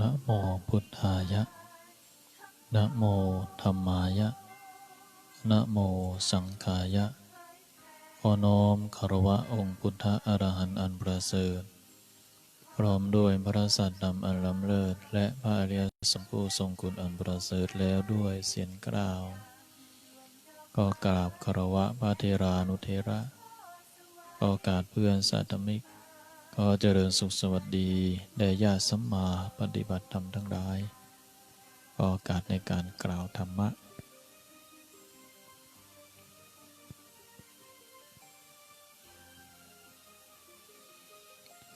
นะโมพุทธายะ นะโมธรรมายะ นะโมสังฆายะ ขอน้อมคารวะองค์พุทธอรหันต์อันประเสริฐ พร้อมด้วยพระสัตธรรมอันล้ำเลิศ และพระอริยสงฆ์ผู้ทรงคุณอันประเสริฐแล้วด้วยเสียงกล่าว ก็กราบคารวะพระเทรานุเทระ ก็กาบเพื่อนสาธมิก ก็เจริญสุขสวัสดีแด่ญาติสัมมาปฏิบัติธรรมทั้งหลายโอกาสในการกล่าวธรรมะ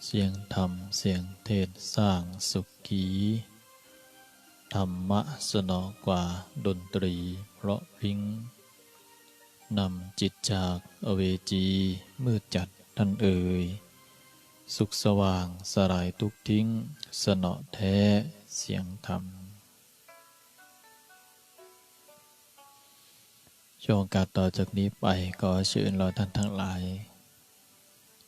เสียงธรรมเสียงเทศสร้างสุขีธรรมะสนอกว่าดนตรี เพราะพิงนำจิตจากอเวจีมืดจัดท่านเอ่ย สุขสว่างสลายทุกทิ้ง สนอแท้เสียงธรรม ช่วงกาสต่อจากนี้ไปก็เชิญเราท่านทั้งหลาย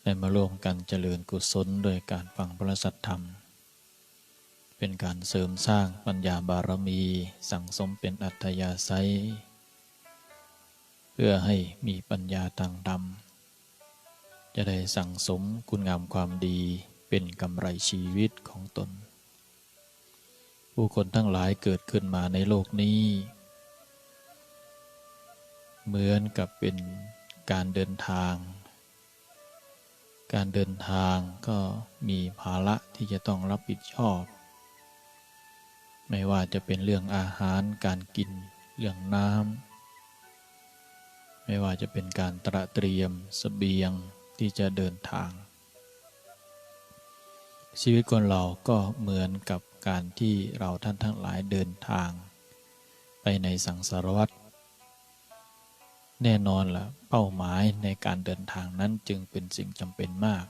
ได้มาร่วมกันเจริญกุศลโดยการฟังพระสัทธรรม เป็นการเสริมสร้างปัญญาบารมีสั่งสมเป็นอัตยาศัย เพื่อให้มีปัญญาทางธรรม จะได้สั่งสมคุณงามความดีเป็นกำไรชีวิตของตน ผู้คนทั้งหลายเกิดขึ้นมาในโลกนี้ เหมือนกับเป็นการเดินทาง การเดินทางก็มีภาระที่จะต้องรับผิดชอบ ไม่ว่าจะเป็นเรื่องอาหารการกิน เรื่องน้ำไม่ว่าจะเป็นการตระเตรียมสเสบียง ที่จะเดินทาง ชีวิตคนเราก็เหมือนกับการที่เราท่านทั้งหลายเดินทาง ไปในสังสารวัฏแน่นอนละ่ะเป้าหมายในการเดินทางนั้นจึงเป็นสิ่งจำเป็นมาก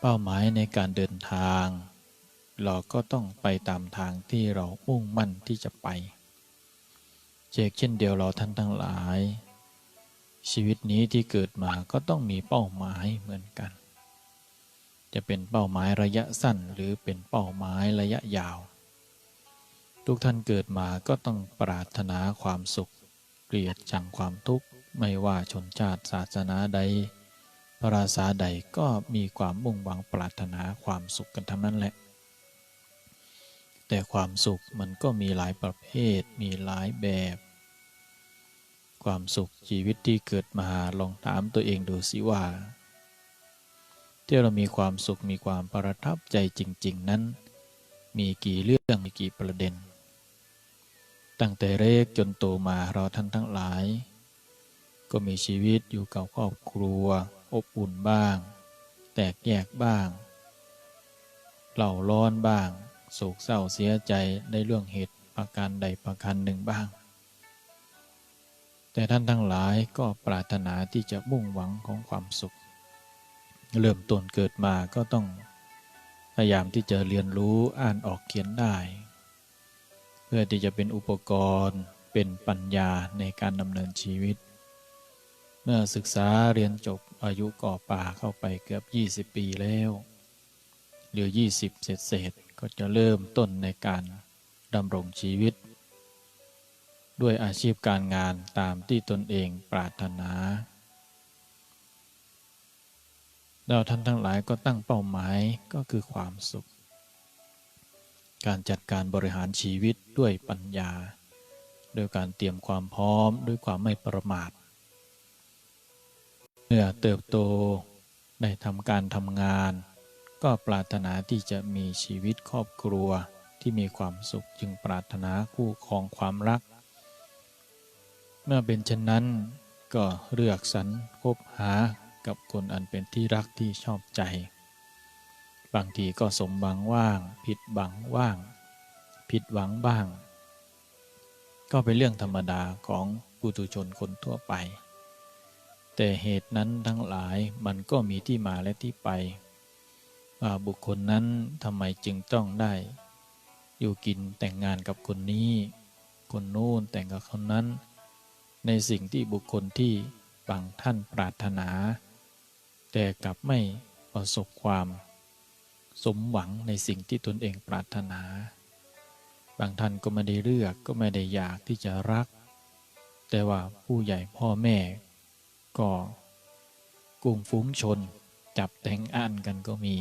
เป้าหมายในการเดินทาง เราก็ต้องไปตามทางที่เรามุ่งมั่นที่จะไปเจกเช่นเดียวเราท่านทั้งหลาย ชีวิตนี้ที่เกิดมาก็ต้องมีเป้าหมายเหมือนกัน จะเป็นเป้าหมายระยะสั้นหรือเป็นเป้าหมายระยะยาว ทุกท่านเกิดมาก็ต้องปรารถนาความสุข เกลียดชังความทุกข์ไม่ว่าชนชาติศาสนาใดภราษาใดก็มีความมุ่งหวังปรารถนาความสุขกันทั้งนั้นแหละ แต่ความสุขมันก็มีหลายประเภท มีหลายแบบ ความสุขชีวิตที่เกิดมาลองถามตัวเองดูสิว่า ที่เรามีความสุขมีความประทับใจจริง ๆ นั้น มีกี่เรื่องมีกี่ประเด็น ตั้งแต่เล็กจนโตมาเราท่านทั้งหลาย ก็มีชีวิตอยู่กับครอบครัว อบอุ่นบ้าง แตกแยกบ้างเล่าร้อนบ้างโศกเศร้าเสียใจในเรื่องเหตุประการใดประการหนึ่งบ้าง แต่ท่านทั้งหลายก็ปรารถนาที่จะมุ่งหวังของความสุข เริ่มต้นเกิดมาก็ต้องพยายามที่จะเรียนรู้อ่านออกเขียนได้ เพื่อที่จะเป็นอุปกรณ์เป็นปัญญาในการดำเนินชีวิต เมื่อศึกษาเรียนจบอายุก่อป่าเข้าไปเกือบ 20 ปีแล้วเหรือ 20 เศษเศษก็จะเริ่มต้นในการดำรงชีวิต ด้วยอาชีพการงานตามที่ตนเองปรารถนาเราท่านทั้งหลายก็ตั้งเป้าหมายก็คือความสุข การจัดการบริหารชีวิตด้วยปัญญา โดยการเตรียมความพร้อมด้วยความไม่ประมาทเมื่อเติบโตได้ทำการทำงาน ก็ปรารถนาที่จะมีชีวิตครอบครัวที่มีความสุขจึงปรารถนาคู่ครองความรัก เมื่อเป็นเช่นนั้นก็เลือกสรรคบหากับคนอันเป็นที่รักที่ชอบใจ บางทีก็สมบังว่าง ผิดบังว่าง ผิดหวังบ้าง ก็เป็นเรื่องธรรมดาของปุถุชนคนทั่วไป แต่เหตุนั้นทั้งหลายมันก็มีที่มาและที่ไปว่าบุคคลนั้นทำไมจึงต้องได้ อยู่กินแต่งงานกับคนนี้ คนนู้นแต่งกับคนนั้น ในสิ่งที่บุคคลที่บางท่านปรารถนา แต่กลับไม่ประสบความ สมหวังในสิ่งที่ตนเองปรารถนา บางท่านก็ไม่ได้เลือกก็ไม่ได้อยากที่จะรัก แต่ว่าผู้ใหญ่พ่อแม่ ก็กลุ่มฟุ้งชน จับแต่งอันกันก็มี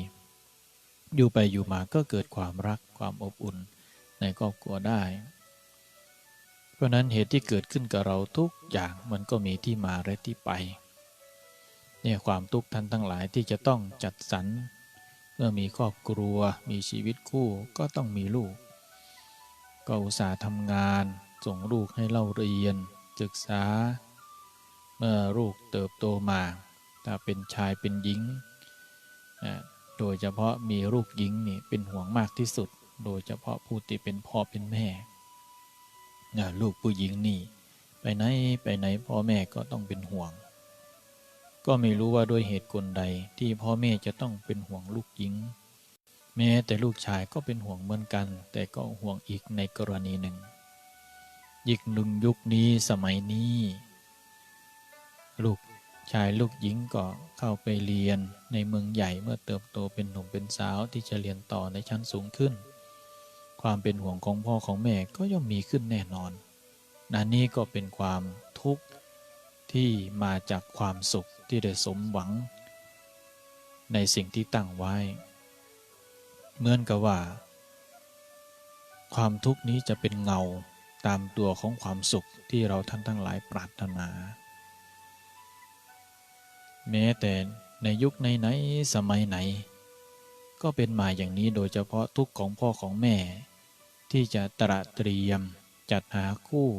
อยู่ไปอยู่มาก็เกิดความรักความอบอุ่นในครอบครัวได้ เพราะนั้นเหตุที่เกิดขึ้นกับเราทุกอย่างมันก็มีที่มาและที่ไปเนี่ยความทุกข์ท่านทั้งหลายที่จะต้องจัดสรรเมื่อมีครอบครัวมีชีวิตคู่ก็ต้องมีลูก ก็อุตส่าห์ทำงานส่งลูกให้เล่าเรียน ศึกษา เมื่อลูกเติบโตมา ถ้าเป็นชายเป็นหญิง โดยเฉพาะมีลูกหญิงนี่เป็นห่วงมากที่สุด โดยเฉพาะผู้ที่เป็นพ่อเป็นแม่ ลูกผู้หญิงนี่ ไปไหนไปไหนพ่อแม่ก็ต้องเป็นห่วง ก็ไม่รู้ว่าด้วยเหตุกลใดที่พ่อแม่จะต้องเป็นห่วงลูกหญิง แม้แต่ลูกชายก็เป็นห่วงเหมือนกัน แต่ก็ห่วงอีกในกรณีหนึ่งอีกหนึ่งยุคนี้สมัยนี้ ลูกชายลูกหญิงก็เข้าไปเรียนในเมืองใหญ่เมื่อเติบโตเป็นหนุ่มเป็นสาวที่จะเรียนต่อในชั้นสูงขึ้น ความเป็นห่วงของพ่อของแม่ก็ย่อมมีขึ้นแน่นอนนั่นนี่ก็เป็นความทุกข์ที่มาจากความสุขที่ได้สมหวัง ในสิ่งที่ตั้งไว้ เหมือนกับว่า ความทุกข์นี้จะเป็นเงาตามตัวของความสุขที่เราท่านทั้งหลายปรารถนา แม้แต่ในยุคไหนๆสมัยไหน ก็เป็นมาอย่างนี้โดยเฉพาะทุกข์ของพ่อของแม่ ที่จะตระเตรียมจัดหาคู่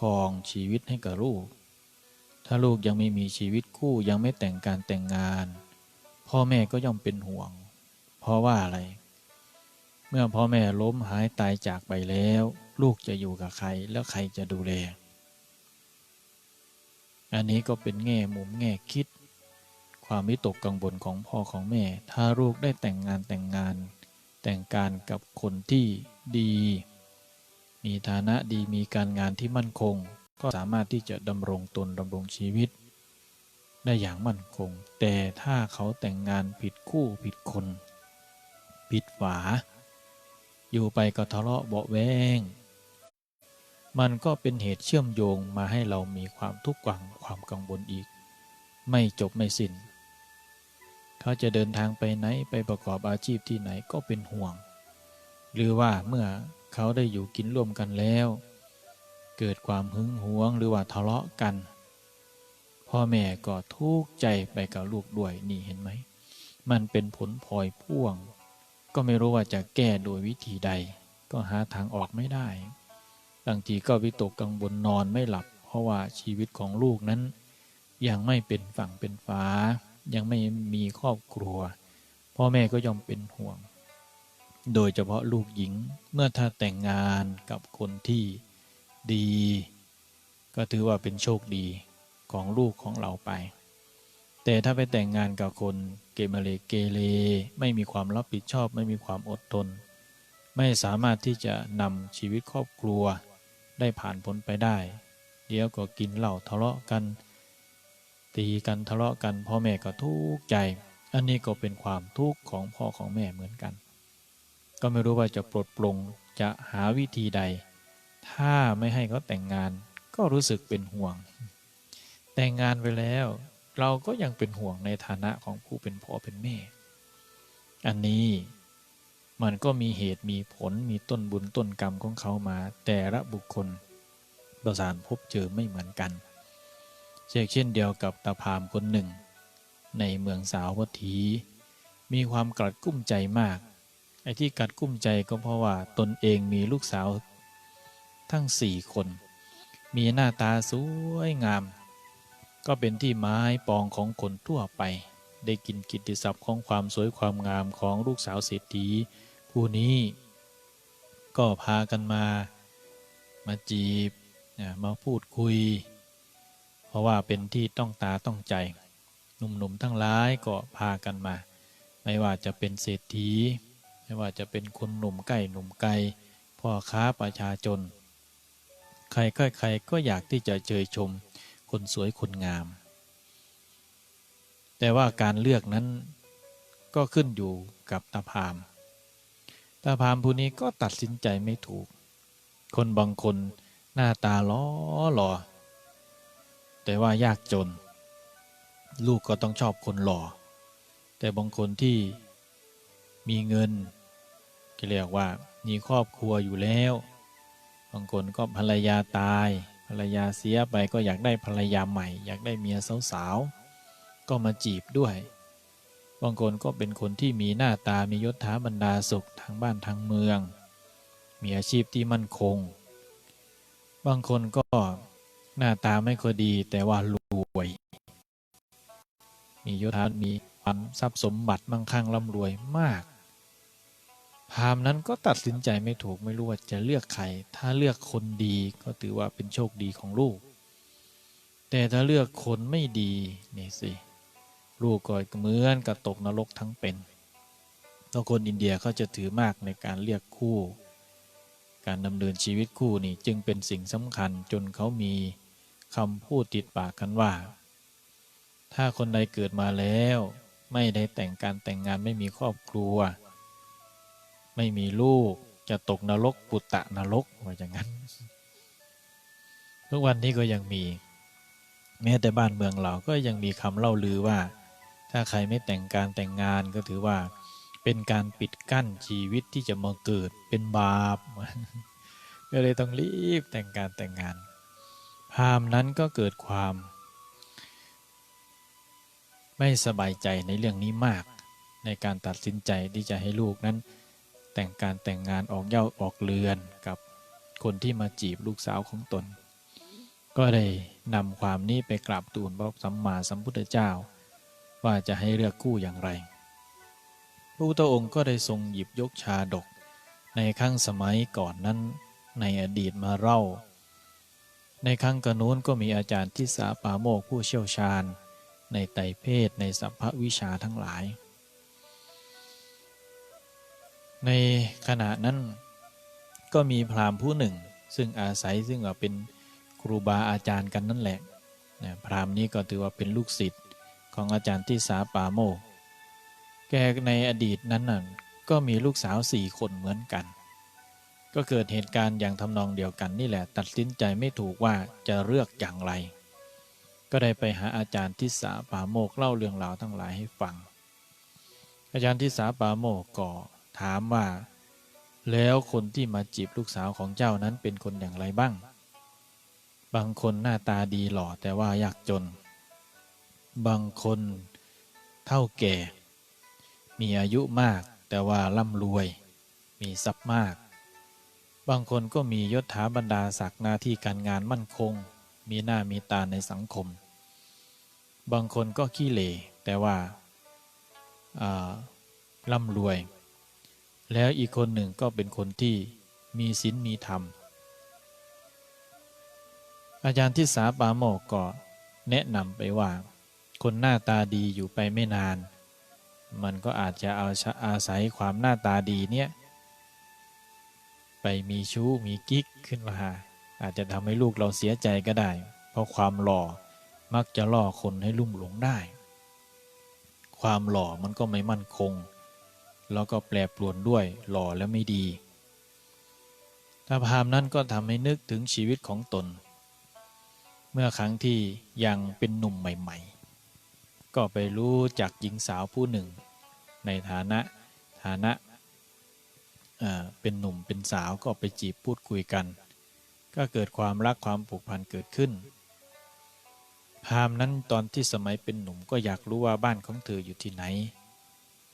ครองชีวิตให้กับลูก ถ้าลูกยังไม่มีชีวิตคู่ยังไม่แต่งการแต่งงาน พ่อแม่ก็ย่อมเป็นห่วง เพราะว่าอะไร เมื่อพ่อแม่ล้มหายตายจากไปแล้ว ลูกจะอยู่กับใครแล้วใครจะดูแล อันนี้ก็เป็นแง่มุมแง่คิด ความวิตกกังวลของพ่อของแม่ ถ้าลูกได้แต่งงานแต่งงาน แต่งการกับคนที่ ดี มีฐานะดีมีการงานที่มั่นคง ก็สามารถที่จะดำรงตนดำรงชีวิต ได้อย่างมั่นคง แต่ถ้าเขาแต่งงานผิดคู่ผิดคน ผิดฝา อยู่ไปก็ทะเลาะเบาะแวงมันก็เป็นเหตุเชื่อมโยงมาให้เรามีความทุกข์กังความกังวลอีก ไม่จบไม่สิน้น เขาจะเดินทางไปไหนไปประกอบอาชีพที่ไหนก็เป็นห่วง หรือว่าเมื่อเขาได้อยู่กินร่วมกันแล้ว เกิดความหึงหวงหรือว่าทะเลาะกัน พ่อแม่ก็ทุกข์ใจไปกับลูกด้วยนี่เห็นไหม มันเป็นผลพลอยพ่วง ก็ไม่รู้ว่าจะแก้โดยวิธีใด ก็หาทางออกไม่ได้บางทีก็วิตกกังวลนอนไม่หลับ เพราะว่าชีวิตของลูกนั้น ยังไม่เป็นฝั่งเป็นฟ้ายังไม่มีครอบครัว พ่อแม่ก็ย่อมเป็นห่วง โดยเฉพาะลูกหญิงเมื่อถ้าแต่งงานกับคนที่ดี ก็ถือว่าเป็นโชคดีของลูกของเราไป แต่ถ้าไปแต่งงานกับคนเกเมเลเกเรไม่มีความรับผิดชอบไม่มีความอดทน ไม่สามารถที่จะนำชีวิตครอบครัวได้ผ่านพ้นไปได้ เดี๋ยวก็กินเหล้าทะเลาะกัน ตีกันทะเลาะกันพ่อแม่ก็ทุกข์ใจ อันนี้ก็เป็นความทุกข์ของพ่อของแม่เหมือนกัน ก็ไม่รู้ว่าจะปลดปลงจะหาวิธีใด ถ้าไม่ให้เขาแต่งงาน ก็รู้สึกเป็นห่วง แต่งงานไปแล้ว เราก็ยังเป็นห่วงในฐานะของผู้เป็นพ่อเป็นแม่ อันนี้มันก็มีเหตุมีผลมีต้นบุญต้นกรรมของเขามา แต่ละบุคคลประสานพบเจอไม่เหมือนกันเช่นเช่นเดียวกับตาพามคนหนึ่ง ในเมืองสาววัตถี มีความกลัดกุ้มใจมาก ไอ้ที่กัดกุ้มใจก็เพราะว่าตนเองมีลูกสาวทั้งสี่คน มีหน้าตาสวยงาม ก็เป็นที่ไม้ปองของคนทั่วไป ได้กินกิตติศัพท์ของความสวยความงามของลูกสาวเศรษฐีผู้นี้ ก็พากันมา มาจีบมาพูดคุย เพราะว่าเป็นที่ต้องตาต้องใจ หนุ่มๆทั้งหลายก็พากันมา ไม่ว่าจะเป็นเศรษฐี ไม่ว่าจะเป็นคนหนุ่มใกล้หนุ่มไกลพ่อค้าประชาชน ใครก็ใครก็อยากที่จะเจยชม คนสวยคนงาม แต่ว่าการเลือกนั้นก็ขึ้นอยู่กับตาพามตาพามผู้นี้ก็ตัดสินใจไม่ถูก คนบางคนหน้าตาล้อหล่อ แต่ว่ายากจน ลูกก็ต้องชอบคนหล่อ แต่บางคนที่มีเงิน ก็เรียกว่ามีครอบครัวอยู่แล้ว บางคนก็ภรรยาตาย ภรรยาเสียไปก็อยากได้ภรรยาใหม่ อยากได้เมียสาวๆ ก็มาจีบด้วย บางคนก็เป็นคนที่มีหน้าตามียศถาบรรดาสุขทางบ้านทางเมือง มีอาชีพที่มั่นคง บางคนก็หน้าตาไม่ค่อยดีแต่ว่ารวย มียศถามีความทรัพย์สมบัติมั่งคั่งร่ำรวยมาก พราหมณ์นั้นก็ตัดสินใจไม่ถูกไม่รู้ว่าจะเลือกใคร ถ้าเลือกคนดีก็ถือว่าเป็นโชคดีของลูก แต่ถ้าเลือกคนไม่ดีนี่สิลูกก็เหมือนกับตกนรกทั้งเป็นแล้วคนอินเดียเขาจะถือมากในการเลือกคู่ การดำเนินชีวิตคู่นี่จึงเป็นสิ่งสำคัญจนเขามีคำพูดติดปากกันว่า ถ้าคนใดเกิดมาแล้ว ไม่ได้แต่งการแต่งงานไม่มีครอบครัว ไม่มีลูกจะตกนรกปุตตะนรกว่าอย่างนั้น ทุกวันนี้ก็ยังมี แม้แต่บ้านเมืองเราก็ยังมีคำเล่าลือว่า ถ้าใครไม่แต่งการแต่งงานก็ถือว่า เป็นการปิดกั้นชีวิตที่จะมาเกิดเป็นบาปก็เลยต้องรีบแต่งการแต่งงานพามนั้นก็เกิดความ ไม่สบายใจในเรื่องนี้มาก ในการตัดสินใจที่จะให้ลูกนั้น แต่งการแต่งงานออกเย่าออกเรือนกับคนที่มาจีบลูกสาวของตน ก็ได้นำความนี้ไปกราบทูลพระสัมมาสัมพุทธเจ้า ว่าจะให้เลือกคู่อย่างไร พระพุทธองค์ก็ได้ทรงหยิบยกชาดก ในครั้งสมัยก่อนนั้นในอดีตมาเล่า ในครั้งกระนู้นก็มีอาจารย์ที่สาปาโมกผู้เชี่ยวชาญ ในไตเพศในสัพพวิชาทั้งหลาย ในขณะนั้นก็มีพราหมณ์ผู้หนึ่ง ซึ่งอาศัยซึ่งว่าเป็นครูบาอาจารย์กันนั่นแหละนะพราหมณ์นี้ก็ถือว่าเป็นลูกศิษย์ของอาจารย์ที่สาปาโมกแกในอดีตนั้นน่ะก็มีลูกสาวสี่คนเหมือนกัน ก็เกิดเหตุการณ์อย่างทำนองเดียวกันนี่แหละ ตัดสินใจไม่ถูกว่าจะเลือกอย่างไร ก็ได้ไปหาอาจารย์ที่สาปาโมกเล่าเรื่องราวทั้งหลายให้ฟัง อาจารย์ที่สาปาโมกก็ ถามว่า แล้วคนที่มาจีบลูกสาวของเจ้านั้นเป็นคนอย่างไรบ้าง บางคนหน้าตาดีหล่อแต่ว่ายากจน บางคนเท่าแก่ มีอายุมากแต่ว่าร่ำรวย มีทรัพย์มาก บางคนก็มียศถาบรรดาศักดิ์หน้าที่การงานมั่นคง มีหน้ามีตาในสังคม บางคนก็ขี้เหร่แต่ว่าร่ำรวย แล้วอีกคนหนึ่งก็เป็นคนที่มีศีลมีธรรม อาจารย์ที่สาปาโมกก็แนะนำไปว่า คนหน้าตาดีอยู่ไปไม่นาน มันก็อาจจะเอาอาศัยความหน้าตาดีเนี่ยไปมีชู้มีกิ๊กขึ้นมา อาจจะทำให้ลูกเราเสียใจก็ได้ เพราะความหล่อมักจะล่อคนให้ลุ่มหลงได้ ความหล่อมันก็ไม่มั่นคง แล้วก็แปรปรวนด้วยหล่อแล้วไม่ดี ถ้าพามนั้นก็ทำให้นึกถึงชีวิตของตน เมื่อครั้งที่ยังเป็นหนุ่มใหม่ๆ ก็ไปรู้จักหญิงสาวผู้หนึ่ง ในฐานะฐานะเป็นหนุ่มเป็นสาวก็ไปจีบพูดคุยกัน ก็เกิดความรักความผูกพันเกิดขึ้นพามนั้นตอนที่สมัยเป็นหนุ่มก็อยากรู้ว่าบ้านของเธออยู่ที่ไหน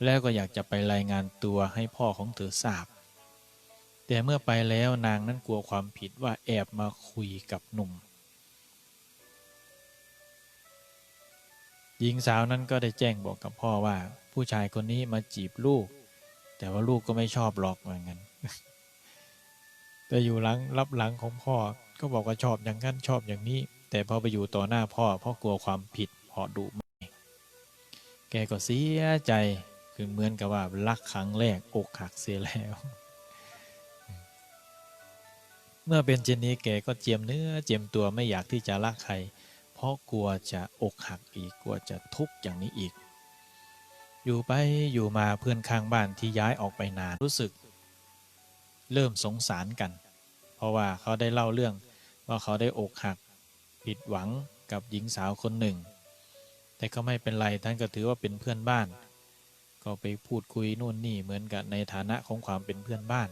แล้วก็อยากจะไปรายงานตัวให้พ่อของเธอทราบ แต่เมื่อไปแล้วนางนั้นกลัวความผิดว่าแอบมาคุยกับหนุ่ม หญิงสาวนั้นก็ได้แจ้งบอกกับพ่อว่า ผู้ชายคนนี้มาจีบลูก แต่ว่าลูกก็ไม่ชอบหรอกเหมือนกันแต่อยู่หลังรับหลังของพ่อก็บอกว่าชอบอย่างนั้นชอบอย่างนี้ แต่พอไปอยู่ต่อหน้าพ่อพราะกลัวความผิดพอดุไม่แกก็เสียใจ คือเหมือนกับว่ารักครั้งแรกอกหักเสียแล้ว เมื่อเป็นเช่นนี้แกก็เจียมเนื้อเจียมตัวไม่อยากที่จะรักใคร เพราะกลัวจะอกหักอีกกลัวจะทุกข์อย่างนี้อีก อยู่ไปอยู่มาเพื่อนข้างบ้านที่ย้ายออกไปนานรู้สึก เริ่มสงสารกัน เพราะว่าเขาได้เล่าเรื่องว่าเขาได้อกหักผิดหวังกับหญิงสาวคนหนึ่ง แต่ก็ไม่เป็นไรท่านก็ถือว่าเป็นเพื่อนบ้าน ก็ไปพูดคุยนู่นนี่เหมือนกับในฐานะของความเป็นเพื่อนบ้าน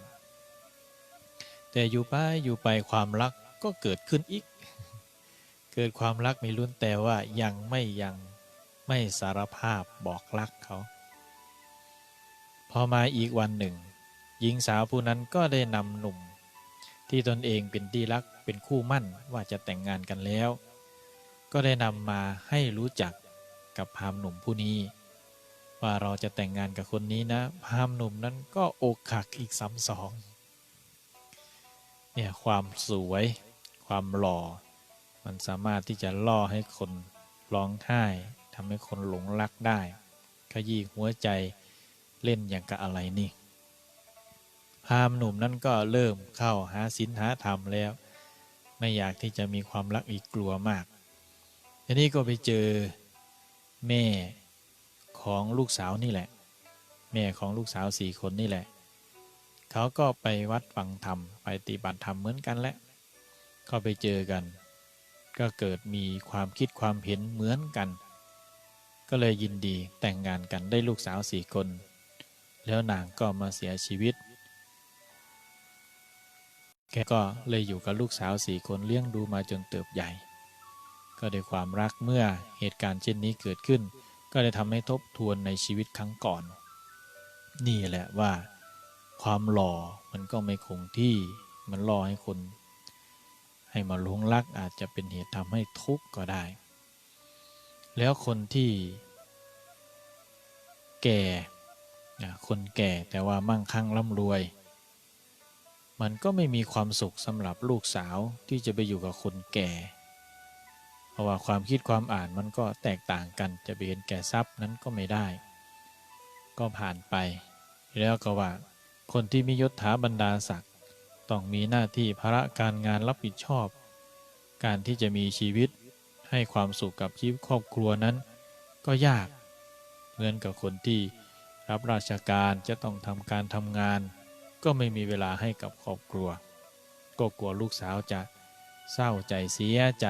แต่อยู่ไปอยู่ไปความรักก็เกิดขึ้นอีก เกิดความรักมีลุ้นแต่ว่ายังไม่ยังไม่สารภาพบอกรักเขา พอมาอีกวันหนึ่ง หญิงสาวผู้นั้นก็ได้นำหนุ่ม ที่ตนเองเป็นที่รักเป็นคู่มั่นว่าจะแต่งงานกันแล้ว ก็ได้นำมาให้รู้จักกับพามหนุ่มผู้นี้ ว่าเราจะแต่งงานกับคนนี้นะพามหนุ่มนั้นก็อกหักอีกซ้ำสองเนี่ยความสวย ความหล่อ มันสามารถที่จะล่อให้คนร้องไห้ทำให้คนหลงรักได้ขยี้หัวใจเล่นอย่างกับอะไรนี่พามหนุ่มนั่นก็เริ่มเข้าหาศีลหาธรรมแล้ว ไม่อยากที่จะมีความรักอีกกลัวมากทีนี้ก็ไปเจอแม่ ของลูกสาวนี่แหละ แม่ของลูกสาวสี่คนนี่แหละ เขาก็ไปวัดฟังธรรมไปปฏิบัติธรรมเหมือนกันแหละก็ไปเจอกัน ก็เกิดมีความคิดความเห็นเหมือนกัน ก็เลยยินดีแต่งงานกันได้ลูกสาวสี่คน แล้วนางก็มาเสียชีวิต แกก็เลยอยู่กับลูกสาวสี่คนเลี้ยงดูมาจนเติบใหญ่ ก็ด้วยความรักเมื่อเหตุการณ์เช่นนี้เกิดขึ้น ก็ได้ทำให้ทบทวนในชีวิตครั้งก่อน นี่แหละว่า ความหล่อมันก็ไม่คงที่มันล่อให้คน ให้มาหลงรักอาจจะเป็นเหตุทำให้ทุกข์ก็ได้ แล้วคนที่ แก่คนแก่แต่ว่ามั่งคั่งร่ำรวย มันก็ไม่มีความสุขสำหรับลูกสาวที่จะไปอยู่กับคนแก่ ราะว่าความคิดความอ่านมันก็แตกต่างกันจะไปเห็นแก่ทรัพย์นั้นก็ไม่ได้ ก็ผ่านไป แล้วก็ว่า คนที่มียศถาบรรดาศักดิ์ต้องมีหน้าที่ภาระการงานรับผิดชอบ การที่จะมีชีวิตให้ความสุขกับชีวิตครอบครัวนั้น ก็ยากเหมือนกับคนที่รับราชการจะต้องทำการทำงาน ก็ไม่มีเวลาให้กับครอบครัว ก็กลัวลูกสาวจะเศร้าใจเสียใจ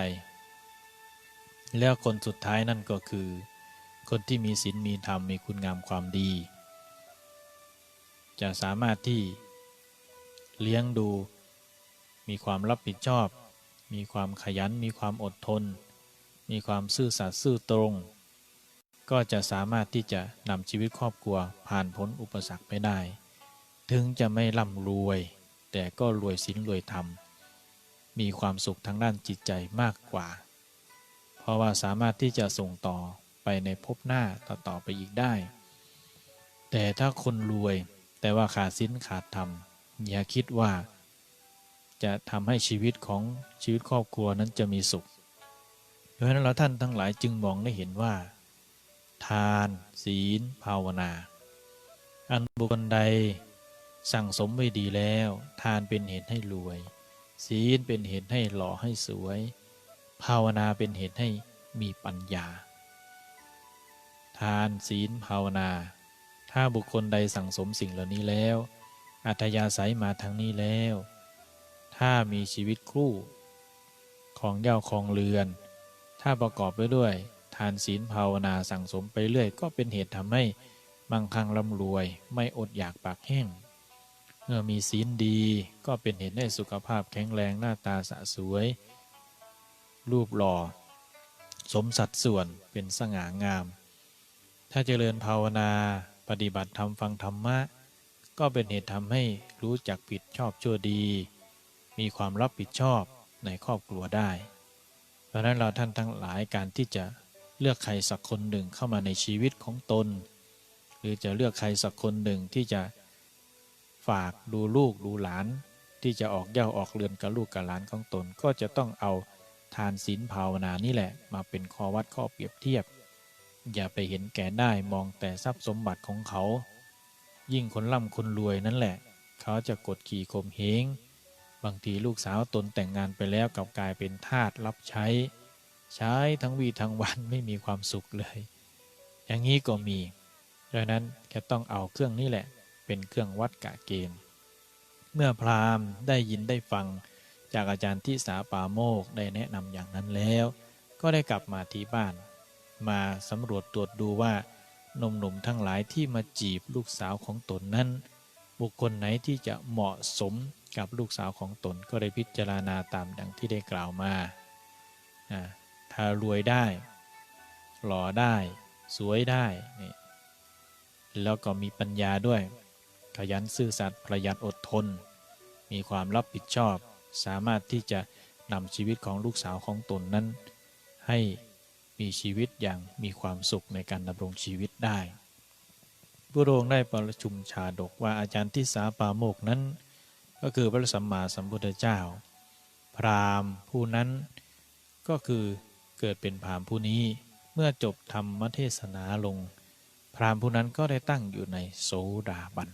แล้วคนสุดท้ายนั่นก็คือ คนที่มีศีลมีธรรมมีคุณงามความดี จะสามารถที่เลี้ยงดู มีความรับผิดชอบ มีความขยัน มีความอดทน มีความซื่อสัตย์ซื่อตรง ก็จะสามารถที่จะนำชีวิตครอบครัวผ่านพ้นอุปสรรคไปได้ ถึงจะไม่ร่ำรวย แต่ก็รวยศีลรวยธรรม มีความสุขทางด้านจิตใจมากกว่า ราะว่าสามารถที่จะส่งต่อไปในภพหน้าต่อๆไปอีกได้ แต่ถ้าคนรวยแต่ว่าขาดศีลขาดธรรมอย่าคิดว่า จะทำให้ชีวิตของชีวิตครอบครัวนั้นจะมีสุขเพราะฉะนั้นเราท่านทั้งหลายจึงมองได้เห็นว่า ทาน ศีล ภาวนา อันบุคคลใดสั่งสมไว้ดีแล้ว ทานเป็นเหตุให้รวย ศีลเป็นเหตุให้หล่อให้สวย ภาวนาเป็นเหตุให้มีปัญญา ทานศีลภาวนา ถ้าบุคคลใดสั่งสมสิ่งเหล่านี้แล้ว อัธยาศัยมาทางนี้แล้ว ถ้ามีชีวิตคู่ของเย่าของเรือน ถ้าประกอบไปด้วย ทานศีลภาวนาสั่งสมไปเรื่อย ก็เป็นเหตุทำให้มั่งคั่งร่ำรวย ไม่อดอยากปากแห้ง เมื่อมีศีลดีก็เป็นเหตุให้สุขภาพแข็งแรงหน้าตาสะสวย รูปหล่อ สมสัดส่วนเป็นสง่างาม ถ้าเจริญภาวนาปฏิบัติธรรมฟังธรรมะ ก็เป็นเหตุทำให้รู้จักผิดชอบชั่วดี มีความรับผิดชอบในครอบครัวได้ เพราะนั้นเราท่านทั้งหลายการที่จะเลือกใครสักคนหนึ่งเข้ามาในชีวิตของตน หรือจะเลือกใครสักคนหนึ่งที่จะฝากดูลูกดูหลาน ที่จะออกเย่าออกเรือนกับลูกกับหลานของตนก็จะต้องเอา ทานศีลภาวนานี่แหละ มาเป็นข้อวัดข้อเปรียบเทียบ อย่าไปเห็นแก่ได้มองแต่ทรัพย์สมบัติของเขา ยิ่งคนร่ำคนรวยนั่นแหละ เขาจะกดขี่ข่มเหงบางทีลูกสาวตนแต่งงานไปแล้วกับกลายเป็นทาสรับใช้ ใช้ทั้งวีทั้งวันไม่มีความสุขเลย อย่างนี้ก็มีดังนั้นจะต้องเอาเครื่องนี้แหละ เป็นเครื่องวัดกะเกณฑ์เมื่อพราหมณ์ได้ยินได้ฟัง จากอาจารย์ที่สาปาโมกได้แนะนำอย่างนั้นแล้ว ก็ได้กลับมาที่บ้าน มาสำรวจตรวจดูว่าหนุ่มๆทั้งหลายที่มาจีบลูกสาวของตนนั้น บุคคลไหนที่จะเหมาะสมกับลูกสาวของตนก็ได้พิจารณาตามดังที่ได้กล่าวมาอ่าถ้ารวยได้ หล่อได้ สวยได้นี่แล้วก็มีปัญญาด้วย ขยันซื่อสัตย์ประหยัดอดทน มีความรับผิดชอบ สามารถที่จะนำชีวิตของลูกสาวของตนนั้น ให้มีชีวิตอย่างมีความสุขในการดำรงชีวิตได้พระองค์ได้ประชุมชาดกว่าอาจารย์ที่สาปาโมกนั้น ก็คือพระสัมมาสัมพุทธเจ้า พราหมณ์ผู้นั้นก็คือเกิดเป็นพราหมณ์ผู้นี้เมื่อจบธรรมเทศนาลง พราหมณ์ผู้นั้นก็ได้ตั้งอยู่ในโสดาบัน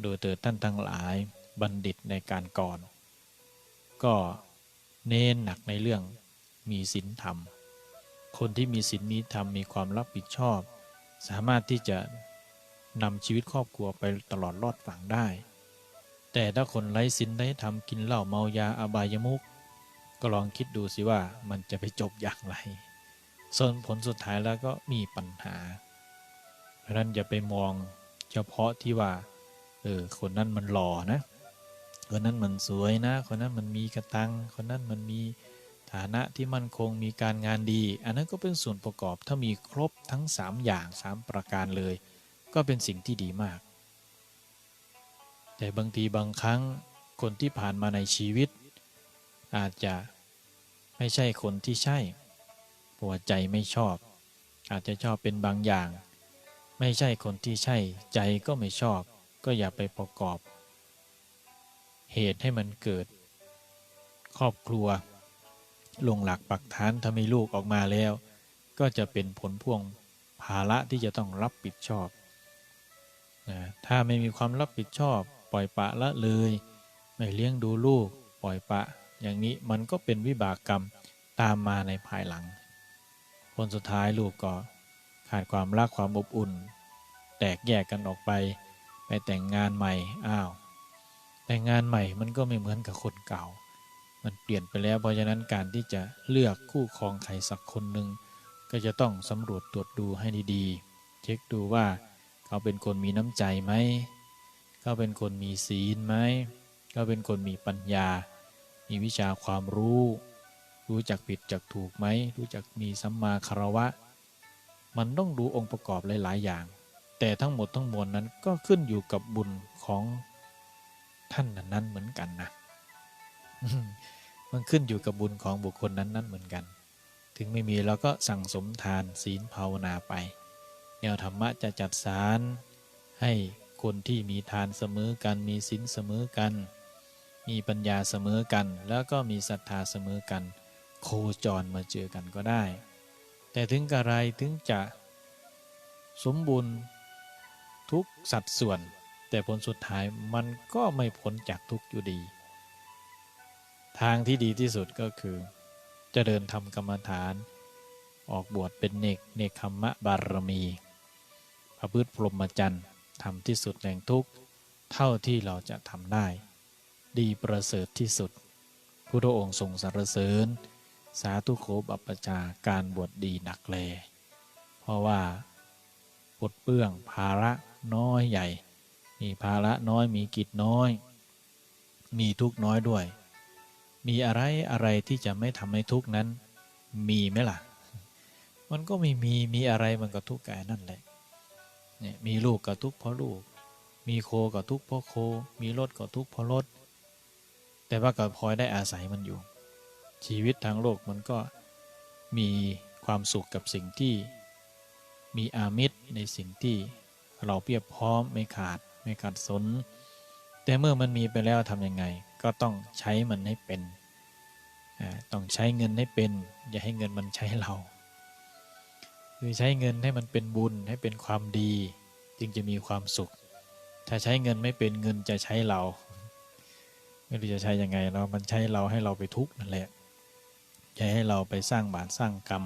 โดยเติดท่านทั้งหลายบัณฑิตในการก่อน ก็เน้นหนักในเรื่องมีศีลธรรม คนที่มีศีลมีธรรมมีความรับผิดชอบ สามารถที่จะนำชีวิตครอบครัวไปตลอดรอดฝั่งได้ แต่ถ้าคนไร้ศีลไร้ธรรมกินเหล้าเมายาอบายมุก ก็ลองคิดดูสิว่ามันจะไปจบอย่างไร ส่วนผลสุดท้ายแล้วก็มีปัญหา เพราะนั้นอย่าไปมองเฉพาะที่ว่าเออคนนั้นมันหล่อนะ คนนั้นมันสวยนะ คนนั้นมันมีกระตัง คนนั้นมันมีฐานะที่มั่นคงมีการงานดี อันนั้นก็เป็นส่วนประกอบถ้ามีครบทั้ง 3 อย่าง 3 ประการเลย ก็เป็นสิ่งที่ดีมาก แต่บางทีบางครั้งคนที่ผ่านมาในชีวิต อาจจะไม่ใช่คนที่ใช่หัวใจไม่ชอบ อาจจะชอบเป็นบางอย่าง ไม่ใช่คนที่ใช่ใจก็ไม่ชอบ ก็อย่าไปประกอบ เหตุให้มันเกิด ครอบครัว ลงหลักปักฐานทำให้ลูกออกมาแล้ว ก็จะเป็นผลพวงภาระที่จะต้องรับผิดชอบนะถ้าไม่มีความรับผิดชอบ ปล่อยปะละเลย ไม่เลี้ยงดูลูก ปล่อยปะ อย่างนี้มันก็เป็นวิบากกรรมตามมาในภายหลัง ผลสุดท้ายลูกก็ขาดความรักความอบอุ่น แตกแยกกันออกไป ไปแต่งงานใหม่ อ้าว แต่งานใหม่มันก็ไม่เหมือนกับคนเก่า มันเปลี่ยนไปแล้วเพราะฉะนั้นการที่จะเลือกคู่ครองใครสักคนหนึ่งก็จะต้องสำรวจตรวจดูให้ดีๆ เช็คดูว่าเขาเป็นคนมีน้ำใจไหม เขาเป็นคนมีศีลไหม เขาเป็นคนมีปัญญา มีวิชาความรู้ รู้จักผิดจักถูกไหม รู้จักมีสัมมาคารวะ มันต้องดูองค์ประกอบหลาย ๆ อย่าง แต่ทั้งหมดทั้งมวลนั้นก็ขึ้นอยู่กับบุญของ ท่านนั้นเหมือนกันนะมันขึ้นอยู่กับบุญของบุคคลนั้นๆเหมือนกัน ถึงไม่มีเราก็สั่งสมทานศีลภาวนาไป แนวธรรมะจะจัดสารให้คนที่มีทานเสมอกัน มีศีลเสมอกัน มีปัญญาเสมอกัน แล้วก็มีศรัทธาเสมอกัน โคจรมาเจอกันก็ได้ แต่ถึงกระไรถึงจะสมบูรณ์ทุกสัดส่วน แต่ผลสุดท้ายมันก็ไม่พ้นจากทุกข์อยู่ดี ทางที่ดีที่สุดก็คือจะเดินทำกรรมฐาน ออกบวชเป็นเนกเนคขมมะบารมีพระพืชพรหมจรรย์ทำที่สุดแห่งทุกข์เท่าที่เราจะทำได้ ดีประเสริฐที่สุดพุทธองค์ทรงสรรเสริญ สาธุโขบัปชาการบวชดีหนักแลเพราะว่าปลดเปื้องภาระน้อยใหญ่ มีภาระน้อยมีกิจน้อย มีทุกข์น้อยด้วย มีอะไรอะไรที่จะไม่ทำให้ทุกข์นั้น มีไหมล่ะ มันก็ไม่มีมีอะไรมันก็ทุกข์แก่นั่นแหละเนี่ยมีลูกก็ทุกข์เพราะลูก มีโคก็ทุกข์เพราะโค มีรถก็ทุกข์เพราะรถ แต่ว่าก็พลอยได้อาศัยมันอยู่ ชีวิตทางโลกมันก็มีความสุขกับสิ่งที่มีอามิตรในสิ่งที่เราเพียบพร้อมไม่ขาด ไม่ขาดสน แต่เมื่อมันมีไปแล้วทำยังไง ก็ต้องใช้มันให้เป็น ต้องใช้เงินให้เป็น อย่าให้เงินมันใช้เรา คือใช้เงินให้มันเป็นบุญให้เป็นความดี จึงจะมีความสุข ถ้าใช้เงินไม่เป็นเงินจะใช้เราไม่รู้จะใช้ยังไงเรามันใช้เราให้เราไปทุกข์นั่นแหละใช้ให้เราไปสร้างบาปสร้างกรรม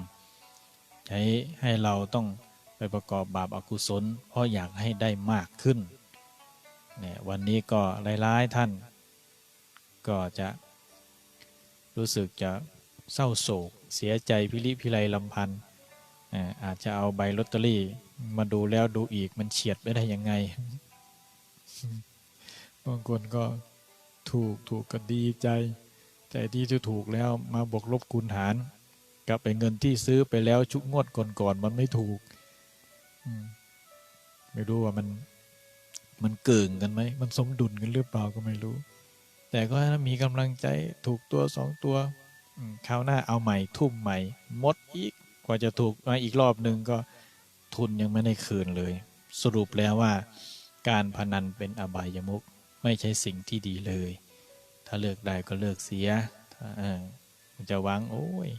ใช้ให้เราต้องไปไปประกอบบาปอากุศล เพราะอยากให้ได้มากขึ้น เนี่ยวันนี้ก็หลายๆท่าน ก็จะรู้สึกจะเศร้าโศก เสียใจพิริพิไรลำพันธ์อาจจะเอาใบลอตเตอรี่มาดูแล้วดูอีกมันเฉียดไม่ได้ยังไงบางคนก็ถูกถูกก็ดีใจ ใจที่จะถูกแล้วมาบวกลบคูณหารกับไปเงินที่ซื้อไปแล้วชุกงวดก่อนๆมันไม่ถูก ไม่รู้ว่ามัน มันเกิงกันไหม มันสมดุลกันหรือเปล่าก็ไม่รู้ แต่ก็มีกำลังใจถูกตัวสองตัวคราวหน้าเอาใหม่ทุ่มใหม่มดอีกกว่าจะถูกมาอีกรอบหนึ่งก็ทุนยังไม่ได้คืนเลย สรุปแล้วว่า การพนันเป็นอบายมุขไม่ใช่สิ่งที่ดีเลย ถ้าเลิกได้ก็เลิกเสียถ้าจะหวังโอ้ย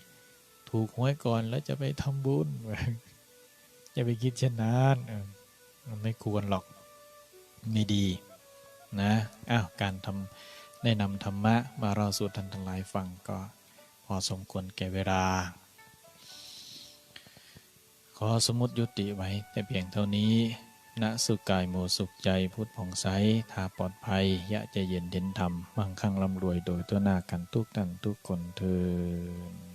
ถูกหวยก่อนแล้วจะไปทำบุญจะไปคิดเช่นนั้นมันไม่ควรหรอก ไม่ดีนะอ้าวการทำได้นำธรรมะมาเราสู่ท่านทั้งหลายฟังก็พอสมควรแก่เวลา ขอสมมติยุติไว้แต่เพียงเท่านี้ณสุกายโมสุขใจพุทธผ่องใสทาปลอดภัย ยะใจเย็นเด่นธรรมมั่งคั่งร่ำรวยโดยตัวหน้ากันทุกท่านทุกคนเทอ